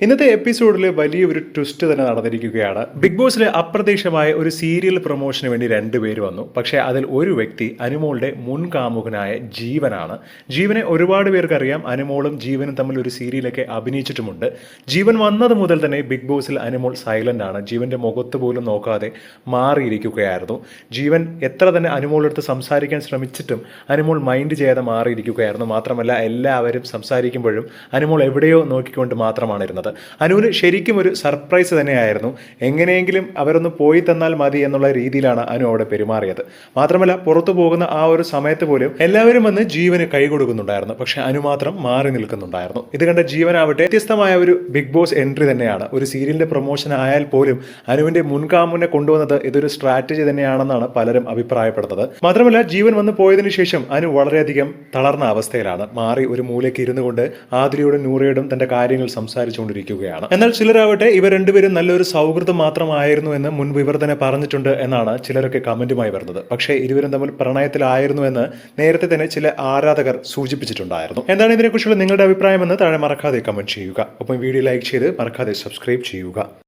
ഇന്നത്തെ എപ്പിസോഡിൽ വലിയൊരു ട്വിസ്റ്റ് തന്നെ നടന്നിരിക്കുകയാണ്. ബിഗ് ബോസിലെ അപ്രതീക്ഷമായ ഒരു സീരിയൽ പ്രൊമോഷന് വേണ്ടി രണ്ടുപേര് വന്നു. പക്ഷേ അതിൽ ഒരു വ്യക്തി അനുമോളുടെ മുൻകാമുകനായ ജീവനാണ്. ജീവനെ ഒരുപാട് പേർക്കറിയാം. അനുമോളും ജീവനും തമ്മിൽ ഒരു സീരിയലൊക്കെ അഭിനയിച്ചിട്ടുമുണ്ട്. ജീവൻ വന്നത് മുതൽ തന്നെ ബിഗ് ബോസിൽ അനുമോൾ സൈലന്റ് ആണ്. ജീവന്റെ മുഖത്ത് പോലും നോക്കാതെ മാറിയിരിക്കുകയായിരുന്നു. ജീവൻ എത്ര തന്നെ അനുമോളെടുത്ത് സംസാരിക്കാൻ ശ്രമിച്ചിട്ടും അനുമോൾ മൈൻഡ് ചെയ്യാതെ മാറിയിരിക്കുകയായിരുന്നു. മാത്രമല്ല എല്ലാവരും സംസാരിക്കുമ്പോഴും അനുമോൾ എവിടെയോ നോക്കിക്കൊണ്ട് മാത്രമാണ് ഇരുന്നത് അനുവിന് ശരിക്കും ഒരു സർപ്രൈസ് തന്നെയായിരുന്നു. എങ്ങനെയെങ്കിലും അവരൊന്ന് പോയി തന്നാൽ മതി എന്നുള്ള രീതിയിലാണ് അനു അവിടെ പെരുമാറിയത്. മാത്രമല്ല പുറത്തു പോകുന്ന ആ ഒരു സമയത്ത് പോലും എല്ലാവരും വന്ന് ജീവന് കൈ കൊടുക്കുന്നുണ്ടായിരുന്നു. പക്ഷെ അനു മാത്രം മാറി നിൽക്കുന്നുണ്ടായിരുന്നു. ഇത് കണ്ട ജീവനാവട്ടെ വ്യത്യസ്തമായ ഒരു ബിഗ് ബോസ് എൻട്രി തന്നെയാണ്. ഒരു സീരിയലിന്റെ പ്രൊമോഷൻ ആയാൽ പോലും അനുവിന്റെ മുൻകാമുനെ കൊണ്ടുവന്നത് ഇതൊരു സ്ട്രാറ്റജി തന്നെയാണെന്നാണ് പലരും അഭിപ്രായപ്പെടുന്നത്. മാത്രമല്ല ജീവൻ വന്ന് പോയതിനു ശേഷം അനു വളരെയധികം തളർന്ന അവസ്ഥയിലാണ്. മാറി ഒരു മൂലയ്ക്ക് ഇരുന്നുകൊണ്ട് ആതിരയോടും നൂറയോടും തന്റെ കാര്യങ്ങൾ സംസാരിച്ചുകൊണ്ടിരിക്കുകയാണ് എന്നാൽ ചിലരാവട്ടെ ഇവർ രണ്ടുപേരും നല്ലൊരു സൗഹൃദം മാത്രമായിരുന്നു എന്ന് മുൻ ഇവർ പറഞ്ഞിട്ടുണ്ട് എന്നാണ് ചിലരൊക്കെ കമന്റുമായി വരുന്നത്. പക്ഷേ ഇരുവരും തമ്മിൽ പ്രണയത്തിലായിരുന്നു എന്ന് നേരത്തെ തന്നെ ചില ആരാധകർ സൂചിപ്പിച്ചിട്ടുണ്ടായിരുന്നു. എന്താണ് ഇതിനെക്കുറിച്ചുള്ള നിങ്ങളുടെ അഭിപ്രായം എന്ന് താഴെ മറക്കാതെ കമന്റ് ചെയ്യുക. ഒപ്പം വീഡിയോ ലൈക്ക് ചെയ്ത് മറക്കാതെ സബ്സ്ക്രൈബ് ചെയ്യുക.